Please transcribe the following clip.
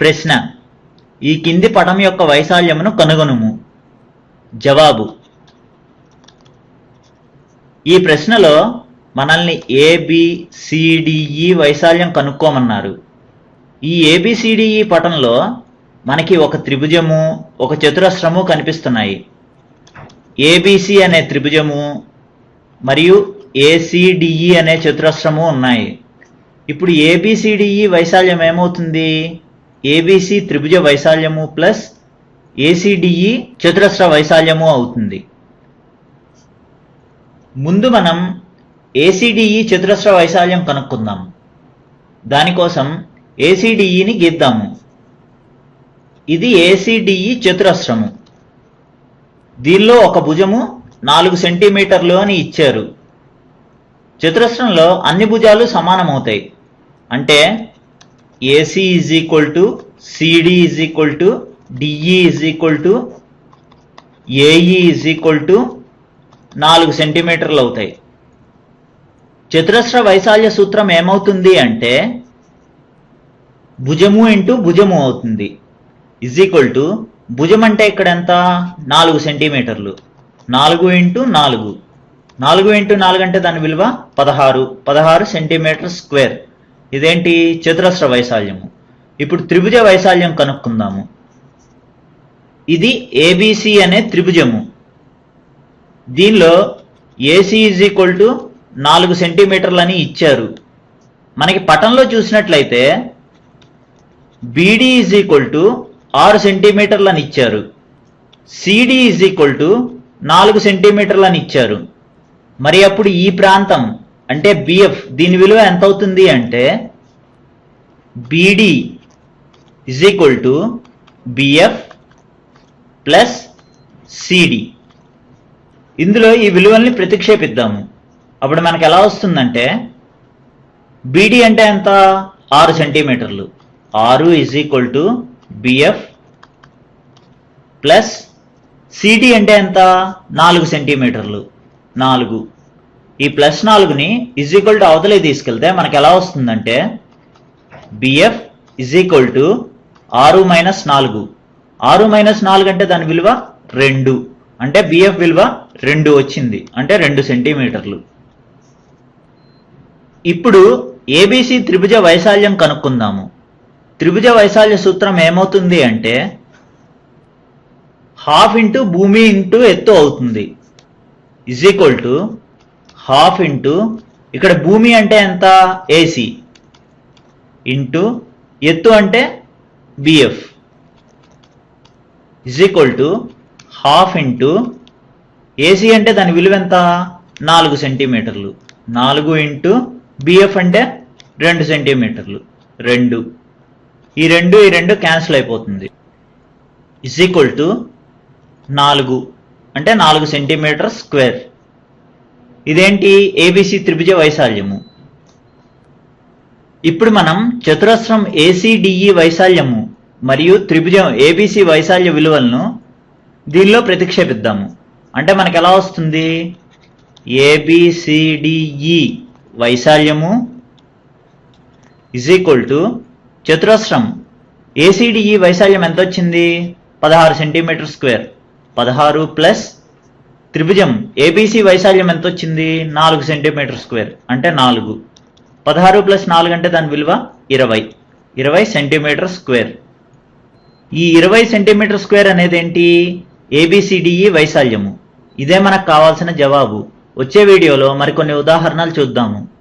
ప్రశ్న. ఈ కింది పటం యొక్క వైశాల్యమును కనుగొనుము. జవాబు. ఈ ప్రశ్నలో మనల్ని ఏబిసిడిఈ e వైశాల్యం కనుక్కోమన్నారు. ఈ ఏబిసిడిఈ e పటంలో మనకి ఒక త్రిభుజము ఒక చతురస్రము కనిపిస్తున్నాయి. ఏబిసి అనే త్రిభుజము మరియు ఏసిడిఈ e అనే చతురస్రము ఉన్నాయి. ఇప్పుడు A B C D E వైశాల్యం ఏమవుతుంది? ఏబిసి త్రిభుజ వైశాల్యము plus A C D E చతురస్ర వైశాల్యము అవుతుంది. ముందు మనం ఏసిడిఈ చతురస్ర వైశాల్యం కనుక్కుందాం. దానికోసం ఏసిడిఈని గీద్దాము. ఇది ఏసిడిఈ చతురస్రము. దీనిలో ఒక భుజము నాలుగు సెంటీమీటర్లు అని ఇచ్చారు. చతురస్రంలో అన్ని భుజాలు సమానమవుతాయి. అంటే AC is equal to CD is equal to DE is equal to AE is equal to నాలుగు సెంటీమీటర్లు అవుతాయి. చతురస్ర వైశాల్య సూత్రం ఏమవుతుంది అంటే భుజము ఇంటూ భుజము అవుతుంది. ఇజ్ ఈక్వల్ టు భుజం అంటే ఇక్కడ ఎంత? నాలుగు సెంటీమీటర్లు. నాలుగు ఇంటూ నాలుగు. నాలుగు ఇంటూ నాలుగు అంటే దాని విలువ పదహారు. పదహారు సెంటీమీటర్ స్క్వేర్. ఇదేంటి? చతురస్ర వైశాల్యము. ఇప్పుడు త్రిభుజ వైశాల్యం కనుక్కుందాము. ఇది ఏబిసి అనే త్రిభుజము. దీనిలో ఏసీ ఈజ్ ఈక్వల్ టు నాలుగు సెంటీమీటర్లు అని ఇచ్చారు. మనకి పటంలో చూసినట్లయితే బీడీ ఈజ్ ఈక్వల్ టు ఆరు సెంటీమీటర్లు అని ఇచ్చారు సిడి ఈజ్ ఈక్వల్ టు నాలుగు సెంటీమీటర్లు అని ఇచ్చారు. మరి అప్పుడు ఈ ప్రాంతం అంటే బిఎఫ్ దీని విలువ ఎంత అవుతుంది అంటే BD is equal to BF plus CD ఇందులో ఈ విలువల్ని ప్రతిక్షేపిద్దాము. అప్పుడు మనకు ఎలా వస్తుందంటే బీడి అంటే ఎంత? ఆరు సెంటీమీటర్లు. ఆరు is equal to B F plus C D అంటే ఎంత? నాలుగు సెంటీమీటర్లు. నాలుగు. ఈ ప్లస్ నాలుగుని ఇజ్ ఈక్వల్ టు అవతలే తీసుకెళ్తే మనకు ఎలా వస్తుందంటే బిఎఫ్ ఇజ్ ఈక్వల్ టు ఆరు మైనస్ నాలుగు. ఆరు మైనస్ నాలుగు అంటే దాని విలువ రెండు. అంటే బిఎఫ్ విలువ రెండు వచ్చింది. అంటే రెండు సెంటీమీటర్లు ఇప్పుడు ఏబీసీ త్రిభుజ వైశాల్యం కనుక్కుందాము. త్రిభుజ వైశాల్య సూత్రం ఏమవుతుంది అంటే హాఫ్ ఇంటూ భూమి ఇంటూ ఎత్తు అవుతుంది. Is equal to half into ఇక్కడ భూమి అంటే ఎంత? ఏసీ ఇంటూ ఎత్తు అంటే BF is equal to half into AC అంటే దాని విలువ ఎంత? నాలుగు సెంటీమీటర్లు. నాలుగు ఇంటూ బిఎఫ్ అంటే రెండు సెంటీమీటర్లు. రెండు. ఈ రెండు ఈ రెండు క్యాన్సిల్ అయిపోతుంది. ఇజ్ ఈక్వల్ టు నాలుగు. అంటే నాలుగు సెంటీమీటర్ స్క్వేర్. ఇదేంటి? ఏబిసి త్రిభుజ వైశాల్యము. ఇప్పుడు మనం చతురస్రం ఏసీడిఈ వైశాల్యము మరియు త్రిభుజం ఏబిసి వైశాల్య విలువలను దీనిలో ప్రతిక్షేపిద్దాము. అంటే మనకు ఎలా వస్తుంది? A B C D E వైశాల్యము ఇజ్ ఈక్వల్ టు చతురస్రం ఏసీడిఈ వైశాల్యం ఎంత వచ్చింది? పదహారు సెంటీమీటర్ స్క్వేర్. పదహారు ప్లస్ త్రిభుజం ఏబీసీ వైశాల్యం ఎంత వచ్చింది నాలుగు సెంటీమీటర్ స్క్వేర్. అంటే నాలుగు. పదహారు ప్లస్ నాలుగు అంటే దాని విలువ ఇరవై. ఇరవై సెంటీమీటర్ స్క్వేర్. ఈ ఇరవై సెంటీమీటర్ స్క్వేర్ అనేది ఏంటి ఏబిసిడిఈ వైశాల్యము. ఇదే మనకు కావాల్సిన జవాబు. వచ్చే వీడియోలో మరికొన్ని ఉదాహరణలు చూద్దాము.